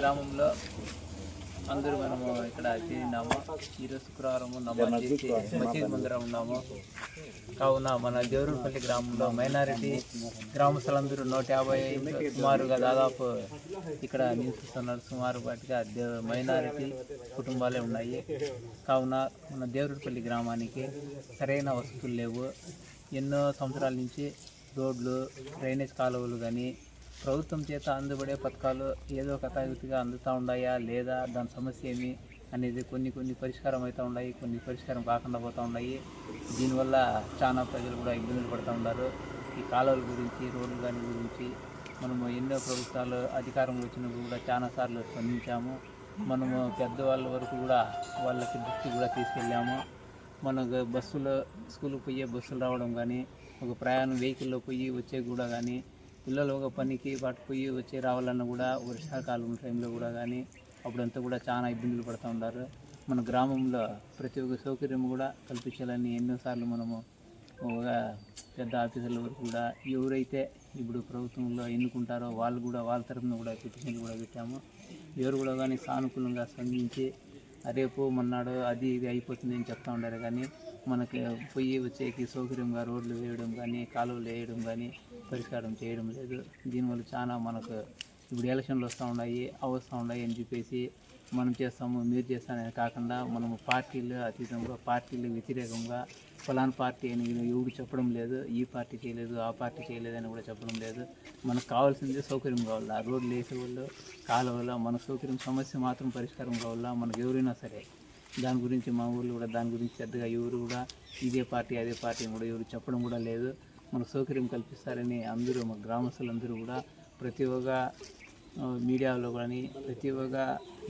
గ్రామంలో అందరూ మనము ఇక్కడ చేరినాము ఈరోజు శుక్రవారం నమాజ్ చేసి మసీద్ ముందర ఉన్నాము. కావున మన దేవరపల్లి గ్రామంలో మైనారిటీ గ్రామస్తులందరూ నూట యాభై సుమారుగా దాదాపు ఇక్కడ నివసిస్తున్నారు. సుమారు వాటిగా దే- మైనారిటీ కుటుంబాలే ఉన్నాయి. కావున మన దేవరపల్లి గ్రామానికి సరైన వసతులు లేవు. ఎన్నో సంవత్సరాల నుంచి రోడ్లు డ్రైనేజ్ కాలువలు కానీ ప్రభుత్వం చేత అందుబడే పథకాలు ఏదో ఒక తరగతిగా అందుతూ ఉన్నాయా లేదా దాని సమస్య ఏమి అనేది కొన్ని కొన్ని పరిష్కారం అవుతూ ఉన్నాయి కొన్ని పరిష్కారం కాకుండా పోతూ ఉన్నాయి. దీనివల్ల చాలా ప్రజలు కూడా ఇబ్బందులు పడుతూ ఉన్నారు. ఈ కాలువల గురించి రోడ్లు దాని గురించి మనము ఎన్నో ప్రభుత్వాలు అధికారంలో వచ్చినప్పుడు కూడా చాలా సార్లు స్పందించాము. మనము పెద్దవాళ్ళ వరకు కూడా వాళ్ళకి దృష్టి కూడా తీసుకెళ్ళాము. మనకు బస్సులో స్కూల్కి పోయే బస్సులు రావడం కానీ ఒక ప్రయాణం వెహికల్లో పోయి వచ్చే కూడా కానీ పిల్లలు ఒక పనికి పాటు పోయి వచ్చి రావాలన్నా కూడా వర్షాకాలం టైంలో కూడా కానీ అప్పుడంతా కూడా చాలా ఇబ్బందులు పడుతూ ఉన్నారు. మన గ్రామంలో ప్రతి ఒక్క సౌకర్యం కూడా కల్పించాలని ఎన్నోసార్లు మనము ఒక పెద్ద ఆఫీసర్ల వరకు కూడా ఎవరైతే ఇప్పుడు ప్రభుత్వంలో ఎన్నుకుంటారో వాళ్ళు కూడా వాళ్ళ తరఫున కూడా పిటిషన్లు కూడా పెట్టాము. ఎవరు కూడా కానీ సానుకూలంగా స్పందించి రేపు మొన్నాడు అది ఇది అయిపోతుంది అని చెప్తా ఉండారు. కానీ మనకి పొయ్యి వచ్చేకి సౌకర్యంగా రోడ్లు వేయడం కానీ కాలువలు వేయడం కానీ పరిష్కారం చేయడం లేదు. దీనివల్ల చాలా మనకు ఇప్పుడు ఎలక్షన్లు వస్తూ ఉన్నాయి అవి వస్తూ ఉన్నాయి అని చెప్పేసి మనం చేస్తాము మీరు చేస్తానని కాకుండా మనము పార్టీలు అతీతంగా పార్టీలు వ్యతిరేకంగా ఫలాన్ పార్టీ అని ఎవరు చెప్పడం లేదు ఈ పార్టీ చేయలేదు ఆ పార్టీ చేయలేదు అని కూడా చెప్పడం లేదు. మనకు కావాల్సింది సౌకర్యం కావాలా? రోడ్లు వేసేవాళ్ళు కాలువల మన సౌకర్యం సమస్య మాత్రం పరిష్కారం కావాలా? మనకు ఎవరైనా సరే దాని గురించి మా ఊళ్ళో కూడా దాని గురించి పెద్దగా ఎవరు కూడా ఇదే పార్టీ అదే పార్టీ కూడా ఎవరు చెప్పడం కూడా లేదు. మనకు సౌకర్యం కల్పిస్తారని అందరూ మా గ్రామస్తులందరూ కూడా ప్రతి ఒక్క మీడియాలో కానీ ప్రతి ఒక్క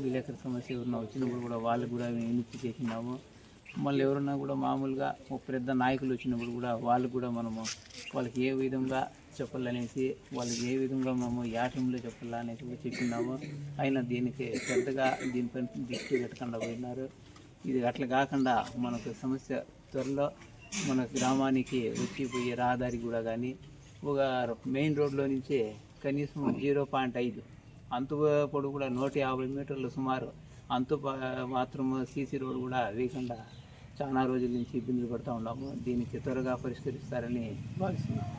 విలేకరు సమస్య ఉన్న వచ్చినప్పుడు కూడా వాళ్ళు కూడా వినిపి చేసినాము మళ్ళీ ఎవరన్నా కూడా మామూలుగా ఒక పెద్ద నాయకులు వచ్చినప్పుడు కూడా వాళ్ళు కూడా మనము వాళ్ళకి ఏ విధంగా చెప్పాలనేసి వాళ్ళకి ఏ విధంగా మనము ఏ టైంలో చెప్పాలా అనేసి కూడా చెప్పినాము. అయినా దీనికి పెద్దగా దీనిపైన దృష్టి పెట్టకుండా పోయినారు. ఇది అట్లా కాకుండా మనకు సమస్య త్వరలో మన గ్రామానికి వచ్చి పోయే రహదారి కూడా కానీ ఒక మెయిన్ రోడ్లో నుంచి కనీసం జీరో పాయింట్ ఐదు అంత పొడవు కూడా నూట యాభై మీటర్లు సుమారు అంత మాత్రము మాత్రం సీసీ రోడ్ కూడా వేయకుండా చాలా రోజుల నుంచి ఇబ్బందులు పడుతూ ఉన్నాము. దీనికి త్వరగా పరిష్కరిస్తారని భావిస్తున్నాము